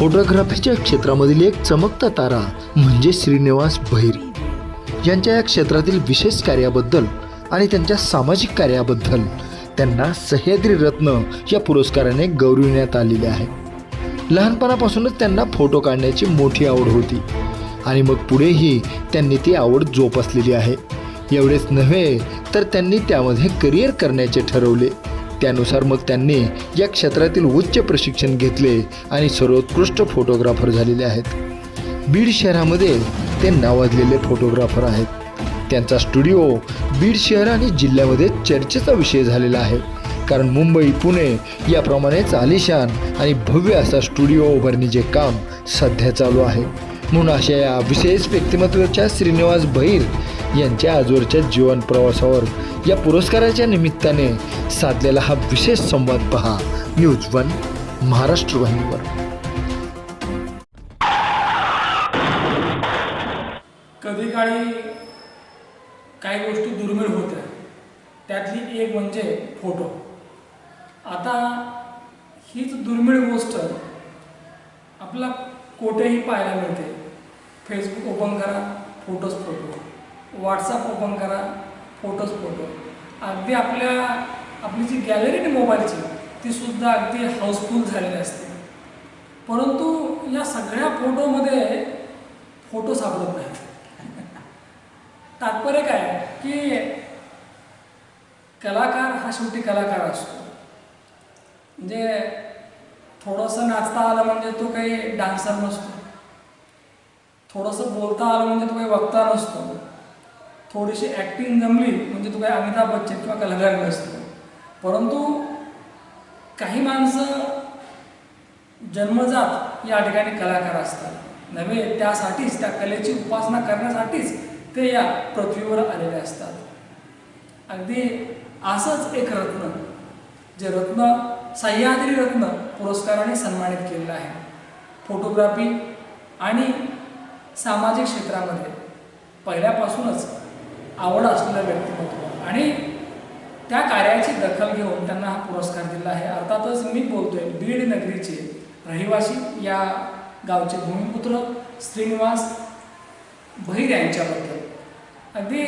फोटोग्राफीच्या क्षेत्रामधील एक चमकता तारा म्हणजे श्रीनिवास भैर. यांच्या या क्षेत्रातील विशेष कार्याबद्दल आणि त्यांच्या सामाजिक कार्याबद्दल त्यांना सह्याद्री रत्न या पुरस्काराने गौरविण्यात आलेले आहे. लहानपणापासूनच त्यांना फोटो काढण्याची मोठी आवड होती आणि मग पुढेही त्यांनी ती आवड जोपासलेली आहे. एवढेच नव्हे तर त्यांनी त्यामध्ये करिअर करण्याचे ठरवले. त्यानुसार मग त्यांनी या क्षेत्रातील उच्च प्रशिक्षण घेतले आणि सर्वोत्कृष्ट फोटोग्राफर झालेले आहेत. बीड शहरामध्ये ते नावाजलेले फोटोग्राफर आहेत. त्यांचा स्टुडिओ बीड शहर आणि जिल्ह्यामध्ये चर्चेचा विषय झालेला आहे. कारण मुंबई पुणे याप्रमाणेच आलिशान आणि भव्य असा स्टुडिओ उभारणीचे काम सध्या चालू आहे. म्हणून अशा या विशेष व्यक्तिमत्वाच्या श्रीनिवास भैर यांच्या आजवरच्या जीवन प्रवासावर या पुरस्काराच्या निमित्ताने साधलेला हा विशेष संवाद पहा. न्यूज वन महाराष्ट्र वाहिनीवर. कधी काळी काही गोष्टी दुर्मिळ होत्या. त्यातली एक म्हणजे फोटो. आता हीच दुर्मिळ गोष्ट आपला कुठेही पाहायला मिळते. फेसबुक ओपन करा फोटोज फोटो. व्हॉट्सअप ओपन करा फोटोज फोटो अगदी आपल्या आपली जी गॅलरी आहे मोबाईलची ती सुद्धा अगदी हाऊसफुल झालेली असते. परंतु या सगळ्या फोटोमध्ये फोटो सापडत नाही तात्पर्य काय? की कलाकार हा शेवटी कलाकार असतो. म्हणजे थोडंसं नाचता आलं म्हणजे तो काही डान्सर नसतो. थोडंसं बोलता आलं म्हणजे तो काही वक्ता नसतो. थोडीशी ॲक्टिंग जमली म्हणजे तो काय अमिताभ बच्चन किंवा कलाकार नसतो परंतु काही माणसं जन्मजात या ठिकाणी कलाकार असतात. नव्हे त्यासाठीच त्या कलेची उपासना करण्यासाठीच ते या पृथ्वीवर आलेले असतात. अगदी असंच एक रत्न जे रत्न सह्याद्री रत्न पुरस्काराने सन्मानित केलेलं आहे. फोटोग्राफी आणि सामाजिक क्षेत्रामध्ये पहिल्यापासूनच आवड असलेलं व्यक्तिमत्व. आणि त्या कार्याची दखल घेऊन त्यांना हा पुरस्कार दिला आहे. अर्थातच मी बोलतोय बीड नगरीचे रहिवासी या गावचे भूमिपुत्र श्रीनिवास भैर यांच्याबद्दल. अगदी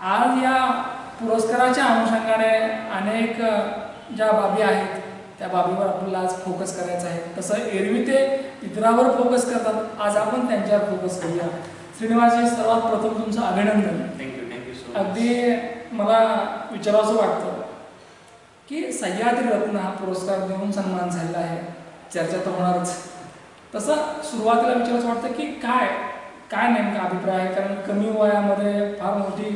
आज या पुरस्काराच्या अनुषंगाने अनेक ज्या बाबी आहेत त्या बाबीवर आपल्याला आज फोकस करायचा आहे. तसं एरवी ते इतरावर फोकस करतात. आज आपण त्यांच्यावर फोकस करूया. श्रीनिवासजी सर्वात प्रथम तुमचं अभिनंदन. थँक्यू थँक्यू सो अगदी मला विचारावंसं वाटतं की सह्याद्री रत्न हा पुरस्कार देऊन सन्मान झालेला आहे. चर्चा तर होणारच. तसं सुरुवातीला विचारावंसं वाटतं की काय काय नेमका अभिप्राय आहे? कारण कमी वयामध्ये फार मोठी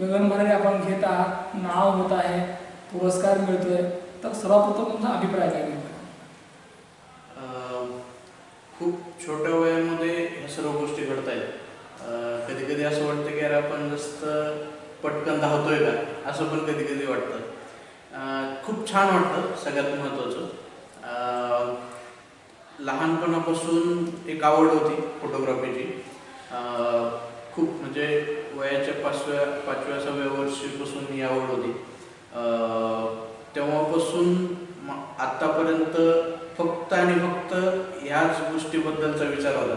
गगनभरारी आपण घेत आहात नाव होत आहे पुरस्कार मिळतोय. तर सर्वप्रथम तुमचा अभिप्राय काय नेमका? खूप छोट्या वयामध्ये ह्या सर्व गोष्टी घडत आहेत कधी कधी असं वाटतं की अरे आपण जास्त पटकन धावतोय का? असं पण कधी कधी वाटतं खूप छान वाटतं सगळ्यात महत्त्वाचं. लहानपणापासून एक आवड होती फोटोग्राफीची. खूप म्हणजे वयाच्या पाचव्या पाचव्या सहाव्या वर्षीपासून ही आवड होती. तेव्हापासून आत्तापर्यंत फक्त आणि फक्त ह्याच गोष्टीबद्दलचा विचार होता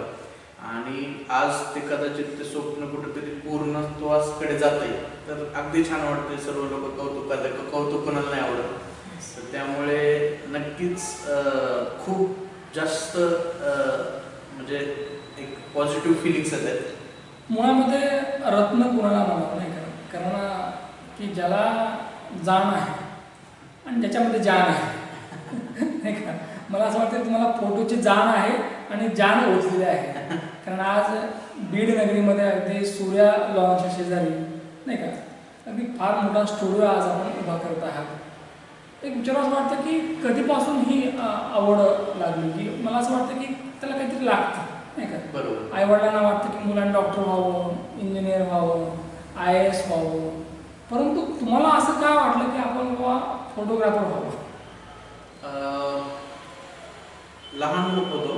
आणि आज ते कदाचित ते स्वप्न कुठेतरी पूर्णत्वासकडे जात आहे तर अगदी छान वाटते सर्व लोक कौतुक करतात. कौतुक कोणाला नाही आवडत? तर त्यामुळे नक्कीच खूप जास्त म्हणजे एक पॉझिटिव्ह फिलिंग्स आहेत. मुळामध्ये रत्न कुणाला म्हणत नाही? का कारण की ज्याला जाण आहे आणि ज्याच्यामध्ये जाण आहे. नाही का? मला असं वाटतं तुम्हाला फोटोची जाण आहे आणि जाण ओळखलेली आहे. कारण आज बीड नगरीमध्ये अगदी सूर्या लॉनच्या शेजारी नाही का? अगदी फार मोठा स्टुडिओ आज आपण उभा करत आहात. एक विचार असं वाटतं की कधीपासून ही आवड लागली? की मला असं वाटतं की त्याला काहीतरी लागतं नाही का? बरोबर. आईवडिलांना वाटतं की मुलांनी डॉक्टर व्हावं इंजिनियर व्हावं आय ए एस व्हावं. परंतु तुम्हाला असं काय वाटलं की आपण बाबा फोटोग्राफर व्हावं? लहान होतो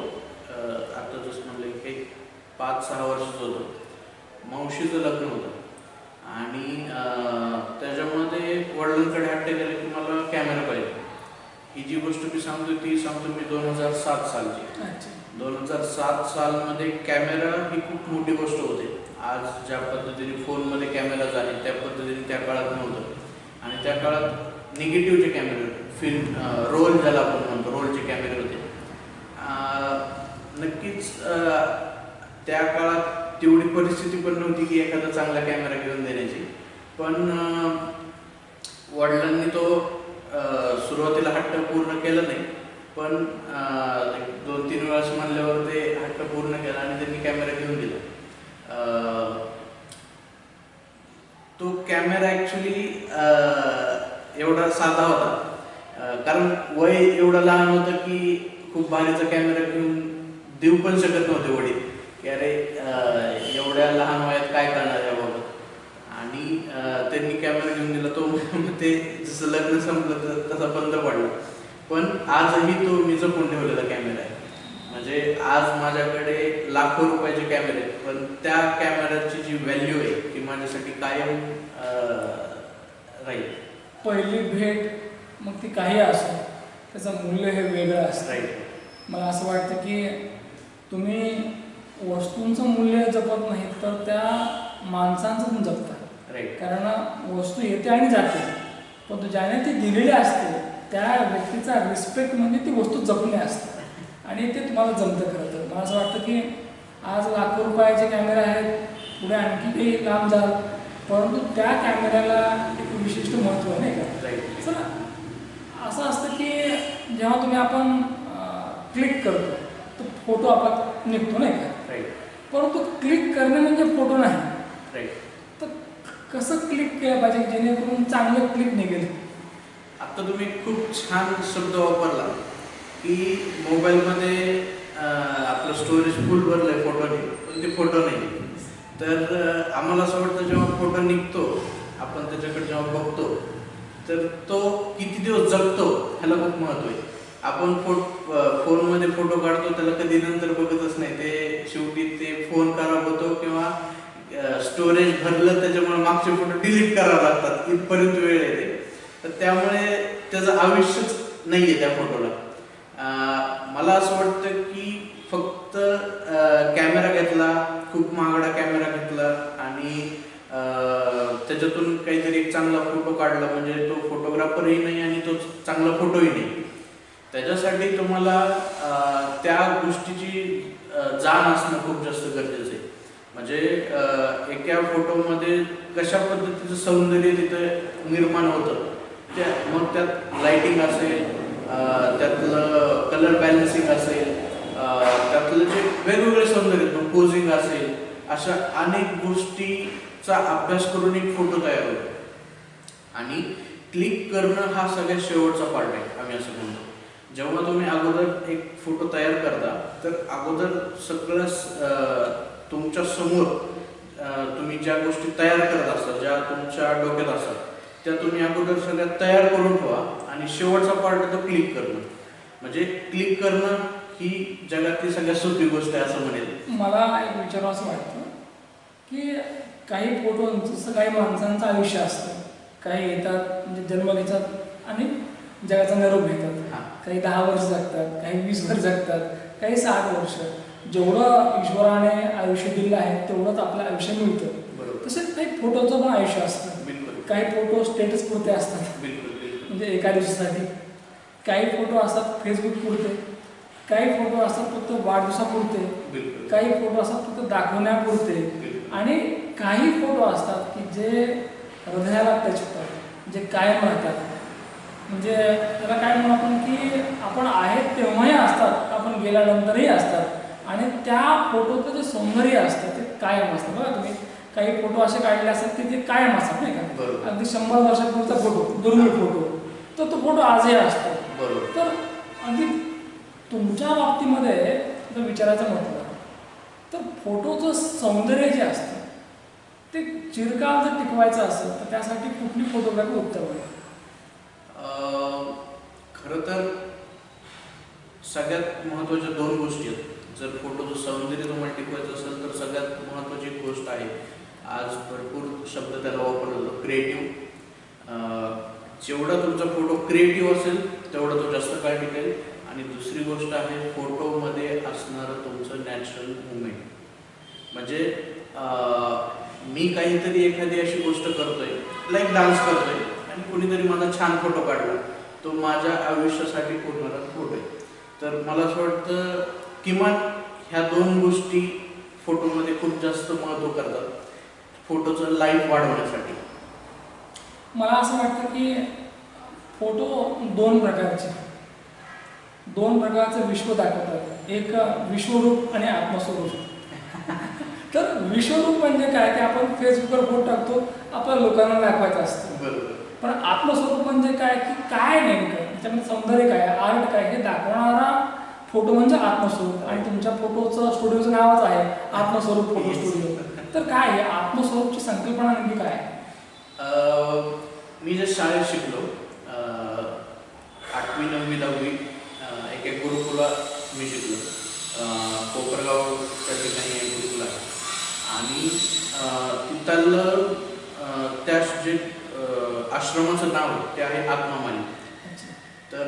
अं, आता जसं म्हणलं की एक पाच सहा वर्षाचं होतो. मावशीचं लग्न होतं. आणि अं, त्याच्यामध्ये वडिलांकडे हट्ट केले की मला कॅमेरा पाहिजे. ही जी गोष्ट मी सांगतो ती सांगतो मी दोन हजार सात सालची. दोन हजार सात सालमध्ये कॅमेरा ही खूप मोठी गोष्ट होते. आज ज्या पद्धतीने फोनमध्ये कॅमेराज आहेत त्या पद्धतीने त्या काळात नव्हतं. आणि त्या काळात निगेटिव्हचे कॅमेरे होते. फिल्म रोल ज्याला आपण म्हणतो रोलचे कॅमेरे होते. नक्कीच त्या काळात तेवढी परिस्थिती पण नव्हती की एखादा चांगला कॅमेरा घेऊन देण्याची. पण वडिलांनी तो सुरुवातीला हट्ट पूर्ण केला नाही. पण दोन तीन वेळास म्हणल्यावर ते हट्ट पूर्ण केला आणि त्यांनी कॅमेरा घेऊन दिला. तो कॅमेरा ॲक्च्युली एवढा साधा होता. कारण वय एवढं लहान होतं की खूप भारीचा कॅमेरा घेऊन देऊ पण शकत नव्हते वडील. की अरे एवढ्या लहान वयात काय करणार याबाबत आणि अं, त्यांनी कॅमेरा घेऊन दिला तो ते जसं लग्न संपलं तसा बंद पडला. पण आजही तो मी जपून ठेवलेला कॅमेरा आहे. म्हणजे आज माझ्याकडे लाखो रुपयाचे कॅमेरे आहेत पण त्या कॅमेऱ्याची जी व्हॅल्यू आहे ती माझ्यासाठी कायम राहील. पहिली भेट मग ती काही असो त्याचं मूल्य हे वेगळं असतं. राहील. मला असं वाटतं की तुम्ही वस्तूंचं मूल्य जपत नाही तर त्या माणसांचं पण जपता राईट कारण वस्तू येते आणि जाते. पण ज्याने ती दिलेली असते त्या व्यक्तीचा रिस्पेक्ट म्हणजे ती वस्तू जपणे असते. आणि ते तुम्हाला जमतं खरं तर. मला असं वाटतं की आज लाखो रुपयाचे कॅमेरे आहेत पुढे आणखी काही लांब जाल. परंतु त्या कॅमेऱ्याला एक विशिष्ट महत्त्व नाही का? चला. असं असतं की जेव्हा तुम्ही आपण क्लिक करतो तर फोटो आपण निघतो नाही का? परंतु क्लिक करणे म्हणजे फोटो नाही. राईट तर कसं क्लिक केलं पाहिजे? जेणेकरून चांगलं क्लिक निघेल. आता तुम्ही खूप छान शब्द वापरला की मोबाईलमध्ये आपलं स्टोरेज फुल भरलं आहे फोटोने पण ते फोटो नाही. तर आम्हाला असं वाटतं जेव्हा फोटो निघतो आपण त्याच्याकडे जेव्हा बघतो तर तो किती दिवस जगतो ह्याला खूप महत्त्व आहे. आपण फोट अं, फोनमध्ये फोटो काढतो त्याला कधी नंतर बघतच नाही. ते शेवटी ते फोन खराब होतो किंवा स्टोरेज भरलं त्याच्यामुळे मागचे फोटो डिलीट करावे लागतात. इथपर्यंत वेळ येते. तर त्यामुळे त्याचं आयुष्यच नाही आहे त्या फोटोला मला असं वाटतं की फक्त कॅमेरा घेतला खूप महागडा कॅमेरा घेतला आणि त्याच्यातून काहीतरी एक चांगला फोटो काढला. म्हणजे तो फोटोग्राफरही नाही आणि तो चांगला फोटोही नाही. त्याच्यासाठी तुम्हाला त्या गोष्टीची जाण असणं खूप जास्त गरजेचं आहे. म्हणजे एका फोटोमध्ये कशा पद्धतीचं सौंदर्य तिथं निर्माण होतं त्या मग त्यात लाईटिंग असेल त्यातलं कलर बॅलन्सिंग असेल त्यातलं जे वेगवेगळे सौंदर्य पोझिंग असेल अशा अनेक गोष्टीचा अभ्यास करून एक फोटो तयार होतो. आणि क्लिक करणं हा सगळ्यात शेवटचा पार्ट आहे आम्ही असं म्हणतो. जेव्हा तुम्ही अगोदर एक फोटो तयार करता तर अगोदर सगळं तुमच्यासमोर तुम्ही ज्या गोष्टी तयार करत असता ज्या तुमच्या डोक्यात असतात त्या तुम्ही अगोदर सगळ्या तयार करून ठेवा आणि शेवटचा पार्ट तो क्लिक करणं. म्हणजे क्लिक करणं ही जगातली सगळ्यात सोपी गोष्ट आहे असं म्हणेल. मला एक विचार असं वाटतं की काही फोटोंचं काही माणसांचं आयुष्य असतं. काही येतात म्हणजे जन्म घेतात आणि जगाचा निरोप घेतात. काही दहा वर्ष जगतात काही वीस वर्ष जगतात काही साठ वर्ष. जेवढं ईश्वराने आयुष्य दिलं आहे तेवढंच आपलं आयुष्य मिळतं. तसेच काही फोटोचं पण आयुष्य असतं. काही फोटो स्टेटस पुरते असतात. म्हणजे एका दिवसासाठी. काही फोटो असतात फेसबुक पुरते. काही फोटो असतात फक्त वाढदिवसापुरते काही फोटो असतात फक्त दाखवण्यापुरते आणि काही फोटो असतात की जे हृदयाला टच होतात जे कायम राहतात. म्हणजे त्याला काय म्हणू आपण की आपण आहेत तेव्हाही असतात आपण गेल्यानंतरही असतात. आणि त्या फोटोचं जे सौंदर्य असतं ते कायम असतं. बघा तुम्ही काही फोटो असे काढले असतात की ते कायम असतात नाही का? अगदी शंभर वर्षापूर्वीचा फोटो दुर्मिळ फोटो. तर तो फोटो आजही असतो. बरोबर. तर अगदी तुमच्या बाबतीमध्ये जर विचारायचं म्हटलं तर फोटोचं सौंदर्य जे असतं ते चिरकाल जर टिकवायचं असेल तर त्यासाठी कुठली फोटोग्राफी उत्तम आहे? खरं तर सगळ्यात महत्त्वाच्या दोन गोष्टी आहेत. जर फोटोचं सौंदर्य तुम्हाला टिकवायचं असेल तर सगळ्यात महत्त्वाची गोष्ट आहे आज भरपूर शब्द त्याला वापरला जातो क्रिएटिव्ह जेवढा तुमचा फोटो क्रिएटिव्ह असेल तेवढं तो जास्त काळ टिकेल. आणि दुसरी गोष्ट आहे फोटोमध्ये असणारं तुमचं नॅचरल मुवमेंट म्हणजे मी काहीतरी एखादी अशी गोष्ट करतोय लाईक डान्स करतोय. आणि कोणीतरी माझा छान फोटो काढला. तो माझ्या आयुष्यासाठी पूर्ण फोटो आहे. तर मला असं वाटतं किमान ह्या दोन गोष्टी फोटोमध्ये खूप जास्त महत्त्व करतात. फोटोचं लाईफ वाढवण्यासाठी. मला असं वाटतं की फोटो दोन प्रकारचे दोन प्रकारचं विश्व दाखवतात एक विश्वरूप आणि आत्मस्वरूप. तर विश्वरूप म्हणजे काय? की आपण फेसबुकवर फोटो टाकतो आपल्या लोकांना दाखवायचं असतं. बरोबर. पण आत्मस्वरूप म्हणजे काय? की काय नेमकं? त्याच्यामध्ये सौंदर्य काय? आर्ट काय? हे दाखवणारा फोटो म्हणजे आत्मस्वरूप. आणि तुमच्या फोटोचं स्टुडिओचं नावच आहे आत्मस्वरूप फोटो स्टुडिओ तर काय आहे आत्मस्वरूपची संकल्पना नेमकी काय मी जे शाळेत शिकलो. आठवी नववी दहावी एक एक गुरुकुला मी शिकलो. अं, कोपरगाव त्या ठिकाणी एक गुरुकुल आणि तिथलं त्या जे आश्रमाचं नाव ते आहे आत्मामाली अच्छा. तर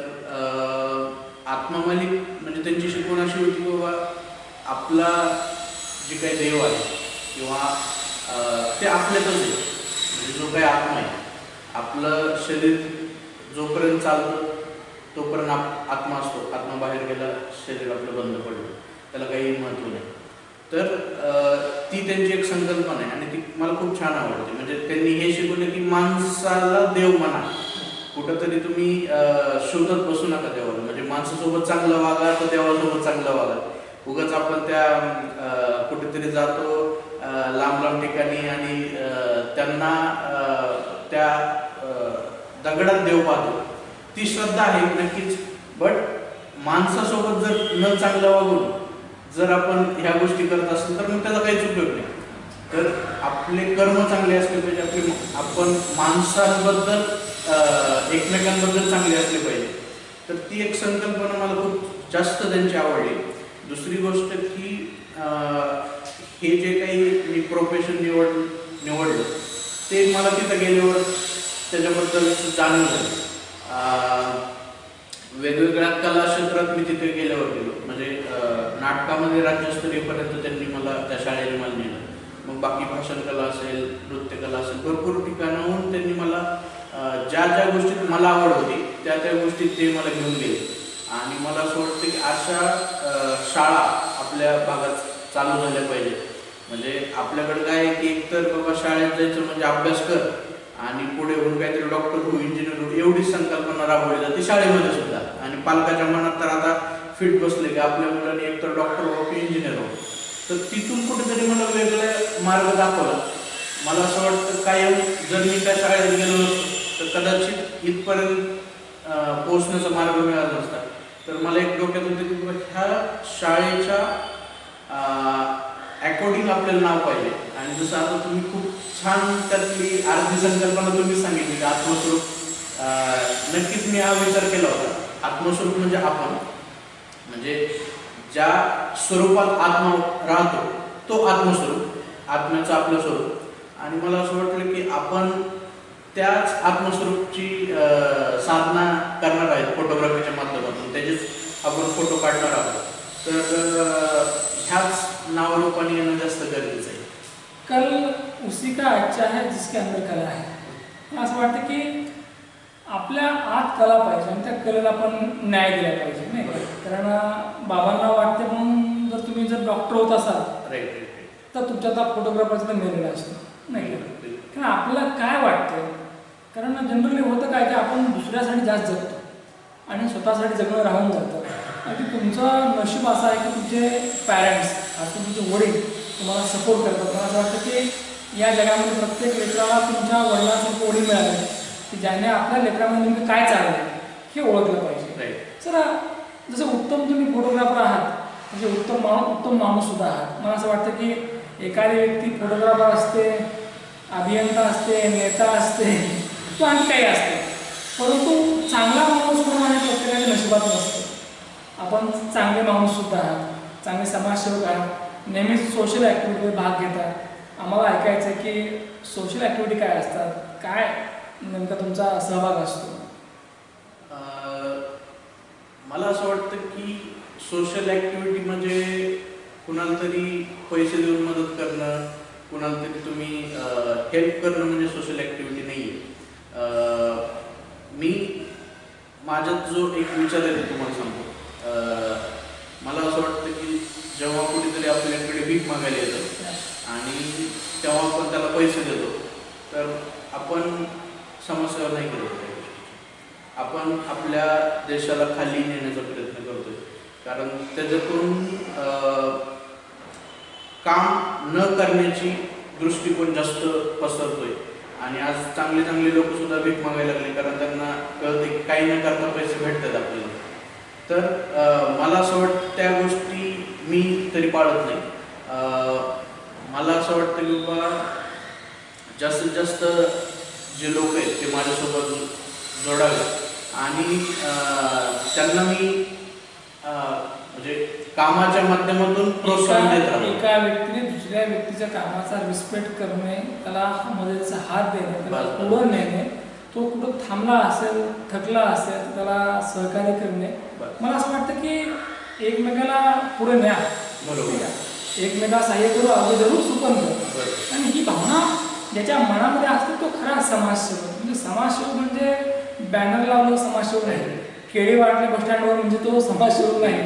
आत्मामालिक म्हणजे त्यांची शिकवण अशी होती की बाबा? आपला जे काही देव आहे किंवा ते आपल्यातच आहे. म्हणजे जो काही आत्मा आहे आपलं शरीर जोपर्यंत चालतं तोपर्यंत आप आत्मा असतो. आत्मा बाहेर गेला शरीर आपलं बंद पडलं. त्याला काही महत्त्व नाही. तर ती त्यांची एक संकल्पना आहे आणि ती मला खूप छान आवडते. म्हणजे त्यांनी हे शिकवलं की माणसाला देव म्हणा. कुठंतरी तुम्ही अं, शोधत बसू नका देवाला. म्हणजे माणसासोबत चांगलं वागा तर देवासोबत चांगलं वागा उगाच आपण त्या कुठेतरी जातो लांब लांब ठिकाणी आणि अं, त्यांना त्या अं, दगडात देव पाहतो. ती श्रद्धा आहे नक्कीच. बट माणसासोबत जर न चांगलं वागून जर आपण ह्या गोष्टी करत असू तर मग त्याचा काहीच उपयोग नाही. तर आपले कर्म चांगले असले पाहिजे आपले आपण माणसांबद्दल एकमेकांबद्दल चांगले असले पाहिजे. तर ती एक संकल्पना मला खूप जास्त त्यांची आवडली. दुसरी गोष्ट की हे जे काही मी प्रोफेशन निवड निवडलं ते मला तिथं गेल्यावर त्याच्याबद्दल जाणवलं झालं. वेगवेगळ्या कला क्षेत्रात मी तिथे गेल्यावर गेलो म्हणजे नाटकामध्ये राज्यस्तरीयपर्यंत त्यांनी मला त्या शाळेने मला नेलं मग बाकी भाषण कला असेल नृत्यकला असेल भरपूर ठिकाणाहून त्यांनी मला ज्या ज्या गोष्टीत मला आवड होती त्या त्या गोष्टीत ते मला घेऊन गेले. आणि मला असं वाटतं की अशा शाळा आपल्या भागात चालू झाल्या पाहिजे म्हणजे आपल्याकडे काय आहे की एकतर बाबा शाळेत जायचं म्हणजे अभ्यास कर आणि पुढे होऊन काहीतरी डॉक्टर हो इंजिनियर हो एवढीच संकल्पना राबवली जाते शाळेमध्ये सुद्धा. पालकाच्या मनात तर आता फिट बसले की आपल्या मुलांनी एकतर डॉक्टर हो की इंजिनियर हो तर तिथून कुठेतरी मला वेगळे मार्ग दाखवला. मला असं वाटतं कायम जर मी त्या शाळेत गेलो नसतो तर कदाचित इथपर्यंत पोहोचण्याचा मार्ग मिळाला नसता तर मला एक डोक्यात होतं की ह्या शाळेच्या अकॉर्डिंग आपल्याला नाव पाहिजे. आणि जसं आता तुम्ही खूप छान त्यातली अर्धी संकल्पना तुम्ही सांगितली की आत्मस्वरूप नक्कीच मी हा विचार केला होता. आत्मस्वरूप म्हणजे आपण. म्हणजे ज्या स्वरूपात आत्मा राहतो तो आत्मस्वरूप आत्म्याचं आपलं स्वरूप. आणि मला असं वाटलं की आपण त्याच आत्मस्वरूपची साधना करणार आहेत फोटोग्राफीच्या माध्यमातून. त्याचेच आपण फोटो काढणार आहोत. तर ह्याच नावरूपाने येणं जास्त गरजेचं आहे. कल उसी का अच्छा है जिसके अंदर कला है? असं वाटतं की आपल्या आत कला पाहिजे आणि त्या कलेला आपण न्याय दिला पाहिजे नाही? कारण बाबांना वाटते म्हणून जर तुम्ही जर डॉक्टर होत असाल तर तुमच्यात हा फोटोग्राफरचा तर मेलेला असतो नाही कारण आपल्याला काय वाटतं कारण जनरली होतं काय की आपण दुसऱ्यासाठी जास्त जगतो आणि स्वतःसाठी जगणं राहून जातं. आणि तुमचं नशीब असं आहे की तुमचे पॅरेंट्स आता तुमचे वडील तुम्हाला सपोर्ट करतात. मला असं वाटतं की या जगामध्ये प्रत्येक लेकराला तुमच्या वडिलांसारखं वडील मिळाले की ज्याने आपल्या लेकरामध्ये नेमकं काय चाललं हे ओळखलं पाहिजे. सर जसं उत्तम तुम्ही फोटोग्राफर आहात म्हणजे उत्तम माणूस उत्तम माणूस सुद्धा आहात. मला असं वाटतं की एखादी व्यक्ती फोटोग्राफर असते अभियंता असते नेता असते तो आणखी काही असते. परंतु चांगला माणूस म्हणून आणि प्रत्येकाच्या नशिबात नसतो. आपण चांगले माणूस सुद्धा आहात चांगले समाजसेवक आहात नेहमीच सोशल ॲक्टिव्हिटीमध्ये भाग घेतात. आम्हाला ऐकायचं आहे की सोशल ॲक्टिव्हिटी काय असतात काय नेमका तुमचा सहभाग असतो. मला असं वाटतं की सोशल ॲक्टिव्हिटी म्हणजे कुणाला तरी पैसे देऊन मदत करणं कुणाला तरी तुम्ही हेल्प करणं म्हणजे सोशल ॲक्टिव्हिटी नाही आहे मी माझ्यात जो एक विचार आहे ते तुम्हाला सांगतो. मला असं वाटतं की जेव्हा कुठेतरी आपल्याकडे भीक मागायला येतं आणि तेव्हा आपण त्याला पैसे देतो समस्यावर नाही करत पाहिजे आपण आपल्या देशाला खाली नेण्याचा प्रयत्न करतोय. कारण त्याच्यातून काम न करण्याची दृष्टिकोन जास्त पसरतोय. आणि आज चांगले चांगले लोक सुद्धा भीक मागायला लागले कारण त्यांना कळते की काही न करता पैसे भेटतात आपल्याला. तर मला असं वाटतं त्या गोष्टी मी तरी पाळत नाही. मला असं वाटतं की बाबा जास्तीत जास्त जे लोक आहेत ते माझ्यासोबत जोडावे आणि त्यांना मी म्हणजे कामाच्या माध्यमातून प्रोत्साहन देत एका राहतो एका व्यक्तीने दुसऱ्या व्यक्तीच्या कामाचा रिस्पेक्ट करणे त्याला मदतीचा हात देणे त्याला. पुढं नेणे तो कुठं थांबला असेल थकला असेल त्याला सहकार्य करणे. मला असं वाटतं की एकमेकाला पुढे न्या बरोबर. एकमेकाला सहाय्य करू अगदी जरूर सुपन कर बरोबर. आणि ही भावना ज्याच्या मनामध्ये असते तो खरा समाजसेवक. म्हणजे समाजसेवक म्हणजे बॅनर लावलं समाजसेवक नाही. केळी वाटले बसस्टँडवर म्हणजे तो समाजसेवक नाही.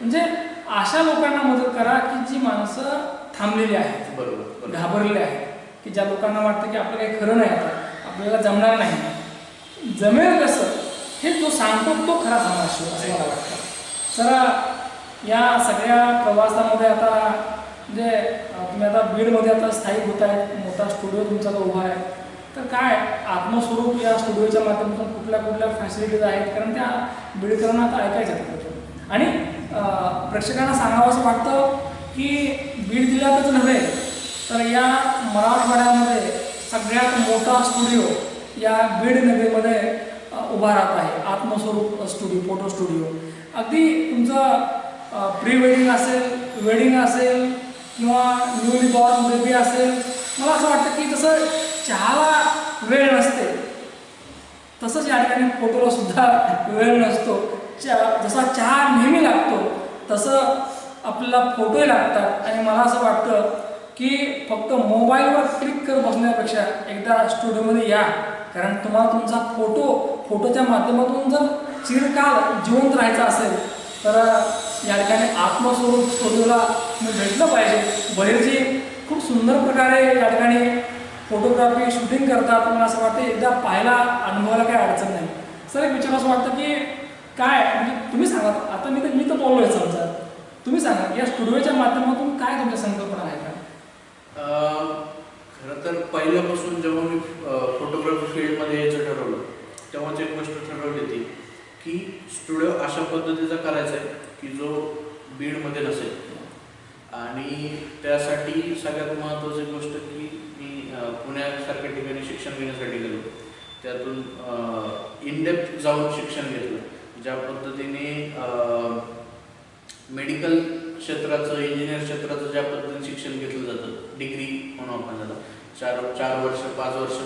म्हणजे अशा लोकांना मदत करा की जी माणसं थांबलेली आहेत बरोबर. घाबरलेले आहेत. की ज्या लोकांना वाटतं की आपलं काही खरं नाही आता आपल्याला जमणार नाही. जमेल कसं? हे जो सांगतो तो खरा समाजसेवक असं मला वाटतं. जरा या सगळ्या प्रवासामध्ये आता म्हणजे तुम्ही आता बीडमध्ये आता स्थायिक होत आहेत मोठा स्टुडिओ तुमचा जो उभा आहे. तर काय आत्मस्वरूप या स्टुडिओच्या माध्यमातून कुठल्या कुठल्या फॅसिलिटीज आहेत? कारण त्या बीडकरांना आता ऐकायच्या आणि प्रेक्षकांना सांगावं असं वाटतं की बीड जिल्ह्यातच नव्हे तर या मराठवाड्यामध्ये सगळ्यात मोठा स्टुडिओ या बीड नगरीमध्ये उभा राहत आहे. आत्मस्वरूप स्टुडिओ फोटो स्टुडिओ अगदी तुमचं प्री वेडिंग असेल वेडिंग असेल किंवा न्यूली बॉर्न बेबी असेल मला असं वाटतं की जसं चहाला वेळ नसते. तसंच या ठिकाणी फोटोला सुद्धा वेळ नसतो. चहा जसा चहा नेहमी लागतो तसं आपल्याला फोटोही लागतात. आणि मला असं वाटतं की फक्त मोबाईलवर क्लिक करत बसण्यापेक्षा एकदा स्टुडिओमध्ये या. कारण तुम्हाला तुमचा फोटो फोटोच्या माध्यमातून जर चिरकाल जिवंत राहायचा असेल तर या ठिकाणी आत्मस्वरूप स्टुडिओला भेटलं पाहिजे. बहिरजी खूप सुंदर प्रकारे या ठिकाणी फोटोग्राफी शूटिंग करतात. मला असं वाटतं एकदा पाहायला अनुभवायला काही अडचण नाही. सर एक विचार असं वाटतं की काय म्हणजे तुम्ही सांगा. आता मी तर मी तर बोललोय समजा तुम्ही सांगा या स्टुडिओच्या माध्यमातून काय तुमच्या संकल्पना आहे का खरं तर पहिल्यापासून जेव्हा मी फोटोग्राफी फील्डमध्ये यायचं ठरवलं तेव्हाच एक गोष्ट ठरवली होती की स्टुडिओ अशा पद्धतीचा करायचा आहे की जो बीडमध्ये नसेल. आणि त्यासाठी सगळ्यात महत्त्वाची गोष्ट की मी पुण्यासारख्या ठिकाणी शिक्षण घेण्यासाठी गेलो. त्यातून इनडेप्थ जाऊन शिक्षण घेतलं. ज्या पद्धतीने मेडिकल क्षेत्राचं इंजिनियर क्षेत्राचं ज्या पद्धतीने शिक्षण घेतलं जातं डिग्री म्हणून आपण त्याला चार चार वर्ष पाच वर्ष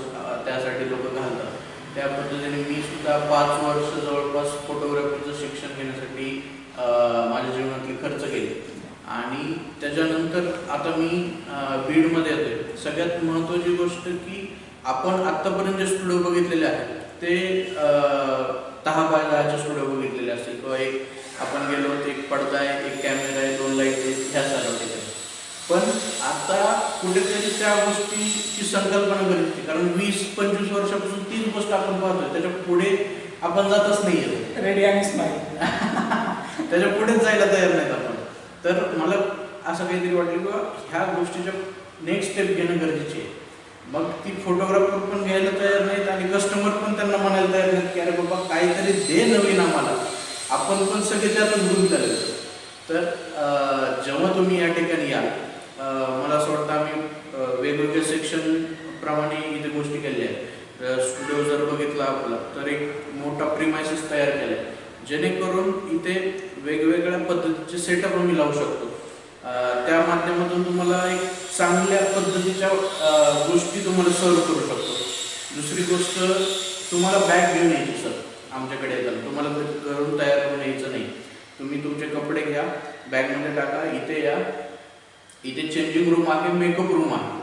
त्यासाठी लोक घालतात. त्या पद्धतीने मी सुद्धा पाच वर्ष जवळपास फोटोग्राफीचं शिक्षण घेण्यासाठी अं, माझ्या जीवनातले खर्च केले आणि त्याच्यानंतर आता मी बीडमध्ये येतोय. सगळ्यात महत्त्वाची गोष्ट की आपण आत्तापर्यंत जे स्टुडिओ बघितलेले आहेत ते दहा बाय दहाचे स्टुडिओ बघितलेले असतील. किंवा एक आपण गेलो तर एक पडदा आहे एक कॅमेरा आहे दोन लाइट आहेत ह्या सर्व ठिकाणी. पण आता कुठेतरी त्या गोष्टीची संकल्पना गरजेची कारण वीस पंचवीस वर्षापासून तीच गोष्ट आपण पाहतोय. त्याच्या पुढे आपण जातच नाही रेडी आणि स्माईल त्याच्या पुढेच जायला तयार नाहीत आपण. तर मला असं काहीतरी वाटलं की ह्या गोष्टीच्या नेक्स्ट स्टेप घेणं गरजेचे आहे. मग ती फोटोग्राफर पण घ्यायला तयार नाहीत आणि कस्टमर पण त्यांना म्हणायला तयार नाहीत की अरे बाबा काहीतरी दे नवीन आम्हाला. आपण पण सगळे त्यातच गुंतले तर जेव्हा तुम्ही या ठिकाणी या मला असं वाटतं आम्ही वेगवेगळ्या सेक्शन प्रमाणे इथे गोष्टी केल्या आहेत. स्टुडिओ जर बघितला आपला तर एक मोठा प्रिमायसेस तयार केला आहे. जेणेकरून इथे वेगवेगळ्या पद्धतीचे सेटअप आम्ही लावू शकतो. सर्व करू शकतो. दुसरी गोष्ट तुम्हाला बॅग घेऊन यायची सर आमच्याकडे येताना तुम्हाला करून तयार करून यायचं नाही. तुम्ही तुमचे कपडे घ्या बॅगमध्ये टाका इथे या. इथे चेंजिंग रूम आहे मेकअप रूम आहे.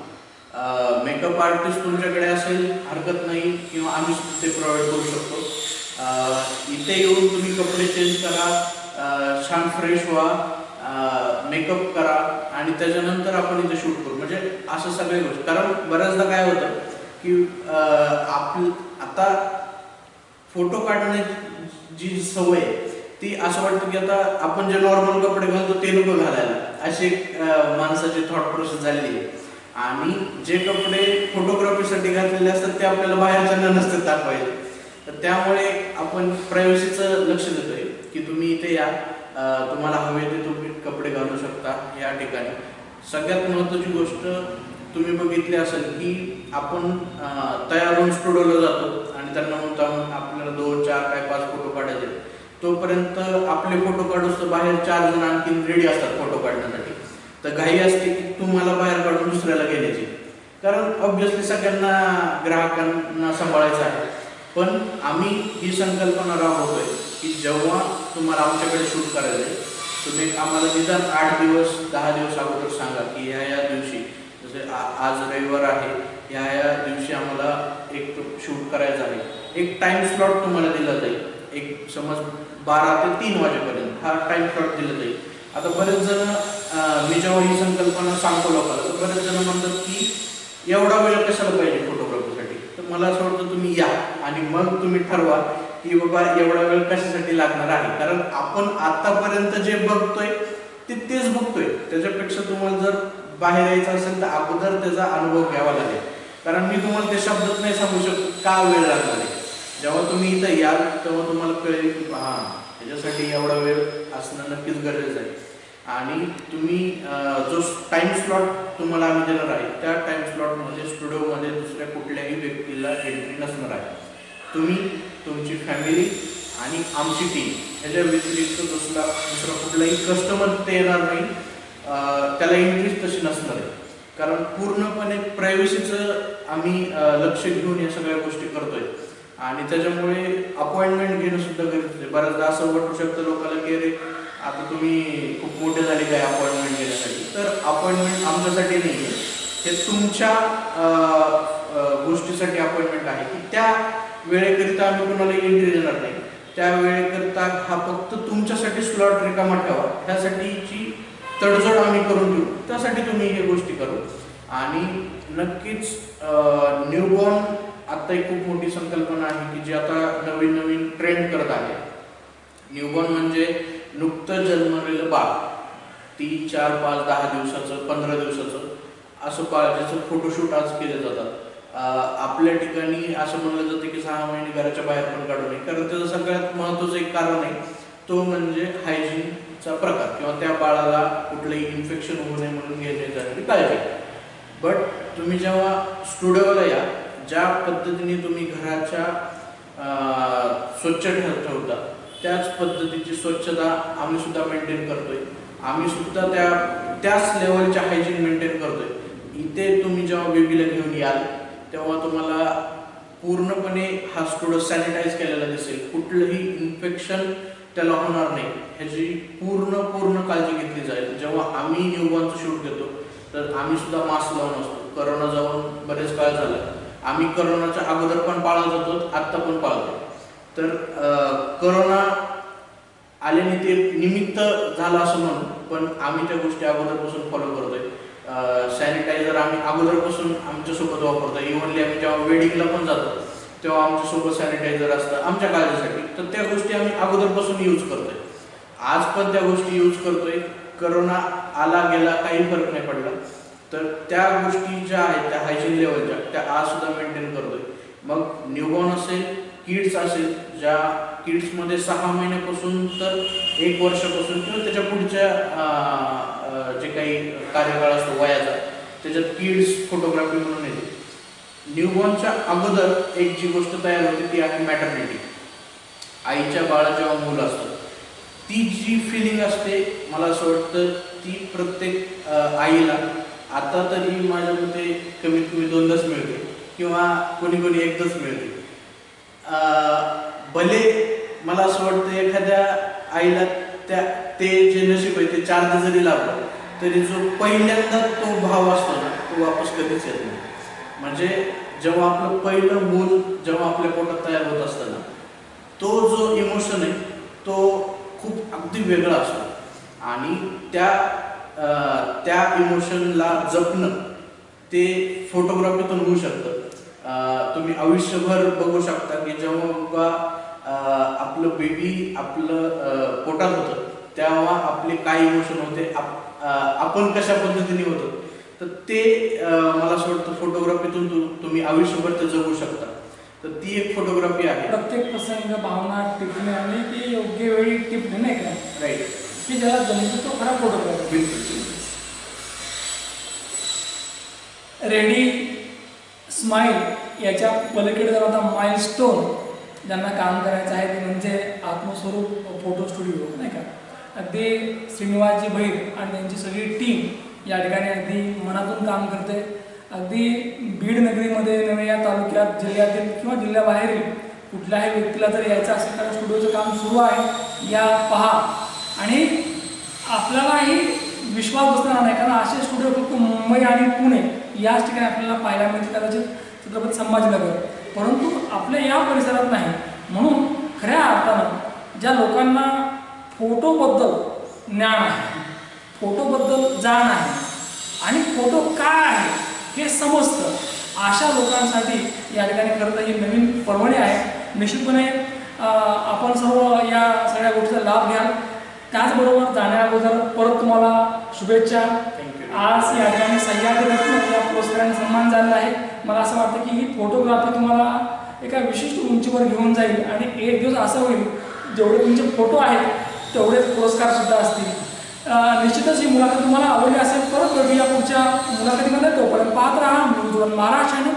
मेकअप आर्टिस्ट तुमच्याकडे असेल हरकत नाही किंवा आम्ही ते प्रोव्हाइड करू शकतो. इथे येऊन तुम्ही कपडे चेंज करा. छान फ्रेश व्हा. मेकअप करा आणि त्याच्यानंतर आपण इथे शूट करू. म्हणजे असं सगळ्या गोष्टी. कारण बऱ्याचदा काय होतं की आप आता फोटो काढण्याची जी सवय आहे, ती असं वाटतं की आता आपण जे नॉर्मल कपडे घालतो ते नको घालायला. अशी एक, माणसाची थॉट प्रोसेस झालेली आहे. आणि जे कपडे फोटोग्राफीसाठी घातलेले असतात ते आपल्याला बाहेरच्यांना नसतात दाखवायचे. तर त्यामुळे आपण प्रायव्हसीचं लक्ष देतोय की तुम्ही इथे या. तुम्हाला हवे ते तुम्ही कपडे घालू शकता या ठिकाणी. सगळ्यात महत्त्वाची गोष्ट तुम्ही बघितली असेल की आपण तयार होऊन स्टुडिओला जातो आणि त्यांना म्हणतो आपल्याला दोन चार काय पाच फोटो काढायचे. तोपर्यंत आपले फोटो काढूस तर बाहेर चार जण आणखी रेडी असतात फोटो काढण्यासाठी. तर घाई असते की तुम्हाला बाहेर काढून दुसऱ्याला घेण्याची कारण ऑब्व्हियसली सगळ्यांना ग्राहकांना सांभाळायचं आहे. पण आम्ही ही संकल्पना राबवतोय की जेव्हा तुम्हाला आमच्याकडे शूट करायचं आहे तुम्ही आम्हाला निदान आठ दिवस दहा दिवस अगोदर सांगा की ह्या या दिवशी जसे आज रविवार आहे ह्या या दिवशी आम्हाला एक शूट करायचं आहे. एक टाईम स्लॉट तुम्हाला दिला जाईल. एक समज बारा ते तीन वाजेपर्यंत हा टाइम स्लॉट दिला जाईल. आता बरेच जण मी जेव्हा ही संकल्पना सांगतो लोकांना तर बरेच जण म्हणतात की एवढा वेळ कशाला पाहिजे फोटोग्राफीसाठी तर मला असं वाटतं तुम्ही या आणि मग तुम्ही ठरवा की बाबा एवढा वेळ कशासाठी लागणार आहे? कारण आपण आतापर्यंत जे बघतोय ते तेच बघतोय. त्याच्यापेक्षा तुम्हाला जर बाहेर यायचं असेल तर अगोदर त्याचा अनुभव घ्यावा लागेल. कारण मी तुम्हाला ते शब्दात नाही सांगू शकतो का वेळ लागणार आहे? जेव्हा तुम्ही इथं याल तेव्हा तुम्हाला कळेल की हां त्याच्यासाठी एवढा वेळ असणं नक्कीच गरजेचं आहे. आणि तुम्ही जो टाइम स्लॉट तुम्हाला आम्ही देणार आहे त्या टाइम स्लॉटमध्ये स्टुडिओमध्ये दुसऱ्या कुठल्याही व्यक्तीला एंट्री नसणार आहे. तुम्ही तुमची फॅमिली आणि आमची टीम ह्याच्या व्यतिरिक्त दुसरा दुसरा कुठलाही कस्टमर ते येणार नाही त्याला इंटरेस्ट तशी नसणार आहे. कारण पूर्णपणे प्रायव्हसीचं आम्ही लक्ष घेऊन या सगळ्या गोष्टी करतोय. आणि त्याच्यामुळे अपॉइंटमेंट घेणं सुद्धा गरजेचं आहे. बऱ्याचदा असं वाटू शकतं लोकांना की अरे आता तुम्ही खूप मोठे झाले काय अपॉइंटमेंट घेण्यासाठी. तर अपॉइंटमेंट आमच्यासाठी नाही आहे. हे तुमच्या गोष्टीसाठी अपॉइंटमेंट आहे. की त्या वेळेकरिता आम्ही कोणाला एंट्री देणार नाही. त्या वेळेकरिता हा फक्त तुमच्यासाठी स्लॉट रिकामा ठेवा. ह्यासाठीची तडजोड आम्ही करून देऊ. त्यासाठी तुम्ही हे गोष्टी करू. आणि नक्कीच न्यूबॉर्न आत्ता एक खूप मोठी संकल्पना आहे की जी आता नवीन नवीन ट्रेंड करत आहे. न्यूबॉर्न म्हणजे नुकतं जन्मलेलं बाळ. तीन चार पाच दहा दिवसाचं पंधरा दिवसाचं असं बाळ ज्याचं फोटोशूट आज केले जातात. आपल्या ठिकाणी असं म्हणलं जातं की सहा महिने घराच्या बाहेर पण काढू नये. कारण त्याचं सगळ्यात महत्त्वाचं एक कारण आहे तो म्हणजे हायजीनचा प्रकार किंवा त्या बाळाला कुठलंही इन्फेक्शन होऊ नये म्हणून घेण्यात जाणारी काळजी बट तुम्ही जेव्हा स्टुडिओला या ज्या पद्धतीने तुम्ही घराच्या स्वच्छ ठेव- ठेवता त्याच पद्धतीची स्वच्छता आम्ही सुद्धा मेंटेन करतोय. आम्ही सुद्धा त्या त्याच लेवलच्या हायजीन मेंटेन करतोय. इथे तुम्ही जेव्हा बेबीला घेऊन याल तेव्हा तुम्हाला पूर्णपणे हा स्टुडो सॅनिटाईज केलेला दिसेल. कुठलंही इन्फेक्शन त्याला होणार नाही. ह्याची पूर्ण पूर्ण काळजी घेतली जाईल. जेव्हा आम्ही न्यूबॉर्नचं शूट घेतो तर आम्ही सुद्धा मास्क लावून असतो. करोना जाऊन बरेच काळ झाला. आम्ही करोनाच्या अगोदर पण पाळत होतो आत्ता पण पाळतो तर करोना आल्याने ते निमित्त झालं असं म्हणून पण आम्ही त्या गोष्टी अगोदरपासून फॉलो करतोय. सॅनिटायझर आम्ही अगोदरपासून आमच्यासोबत वापरतो. इव्हनली आम्ही जेव्हा वेडिंगला पण जातो तेव्हा आमच्यासोबत सॅनिटायझर असतं आमच्या काळजीसाठी. तर त्या गोष्टी आम्ही अगोदरपासून यूज करतोय. आज पण त्या गोष्टी यूज करतोय. करोना आला गेला काही फरक नाही पडला. तर त्या गोष्टी ज्या आहेत त्या हायजीन लेवलच्या त्या आज सुद्धा मेंटेन करतोय. मग न्यूबॉर्न असेल किड्स असेल ज्या किड्समध्ये सहा महिन्यापासून तर एक वर्षापासून किंवा त्याच्या पुढच्या जे काही कार्यकाळ असतो वयाचा त्याच्यात किड्स फोटोग्राफी म्हणून येते. न्यूबॉर्नच्या अगोदर एक जी गोष्ट तयार होते ती आहे मॅटर्निटी आईच्या बाळा जेव्हा मूल असतं. ती जी फिलिंग असते मला असं वाटतं ती प्रत्येक आईला आता तरी माझ्या मते कमीत कमी दोनदाच मिळते किंवा कोणी कोणी एकदाच मिळते. भले मला असं वाटतं एखाद्या आईला त्या ते जे नशीब आहे ते चारदा जरी लावलं तरी जो पहिल्यांदा तो भाव असतो ना तो वापस कधीच येत नाही. म्हणजे जेव्हा आपलं पहिलं मूल जेव्हा आपल्या पोटात तयार होत असताना तो जो इमोशन आहे तो खूप अगदी वेगळा असतो. आणि त्या त्या इमोशनला जपणं ते फोटोग्राफीतून होऊ शकतं. तुम्ही आयुष्यभर बघू शकता की जेव्हा आपलं बेबी आपलं पोटात होतं. तेव्हा आपले काय इमोशन होते. आपण कशा पद्धतीने होतो? तर ते मला असं वाटतं फोटोग्राफीतून तुम्ही आयुष्यभर ते जगू शकता. तर ती एक फोटोग्राफी आहे. प्रत्येक प्रसंग भावना टिपणे आणि ती योग्य वेळी टिपणे नाही का? राईट की ज्याला जमतो तो खरा फोटोग्राफी बिलकुल. रेडी स्माईल याच्या पलीकडे जर आता माइलस्टोन ज्यांना काम करायचं आहे ते म्हणजे आत्मस्वरूप फोटो स्टुडिओ नाही का? अगदी श्रीनिवासजी भैर आणि त्यांची सगळी टीम या ठिकाणी अगदी मनातून काम करते. अगदी बीड नगरीमध्ये नव्हे या तालुक्यात जिल्ह्यातील किंवा जिल्ह्याबाहेरील कुठल्याही व्यक्तीला जर यायचं असेल तर स्टुडिओचं काम सुरू आहे. या पहा. आणि आपल्यालाही विश्वास बसणार नाही कारण असे स्टुडिओ फक्त मुंबई आणि पुणे याच ठिकाणी आपल्याला पाहायला मिळते कदाचित छत्रपती संभाजीनगर. परंतु आपल्या या परिसरात नाही. म्हणून खऱ्या अर्थानं ज्या लोकांना फोटोबद्दल ज्ञान आहे फोटोबद्दल जाण आहे आणि फोटो काय आहे हे समजतं अशा लोकांसाठी या ठिकाणी खरं तर ही नवीन पर्वणी आहे. निश्चितपणे आपण सर्व या सगळ्या गोष्टीचा लाभ घ्याल. त्याचबरोबर जाण्या अगोदर परत तुम्हाला शुभेच्छा. आज या ठिकाणी सह्याद्री रत्न या पुरस्काराने सन्मान झालेला आहे. मला असं वाटतं की ही फोटोग्राफी तुम्हाला एका विशिष्ट उंचीवर घेऊन जाईल आणि एक दिवस असं होईल जेवढे तुमचे फोटो आहेत तेवढेच पुरस्कारसुद्धा असतील. निश्चितच ही मुलाखत तुम्हाला आवडली असेल परत भेटूया पुढच्या मुलाखतीमध्ये तोपर्यंत पाहत राहा न्यूज वन महाराष्ट्र आणि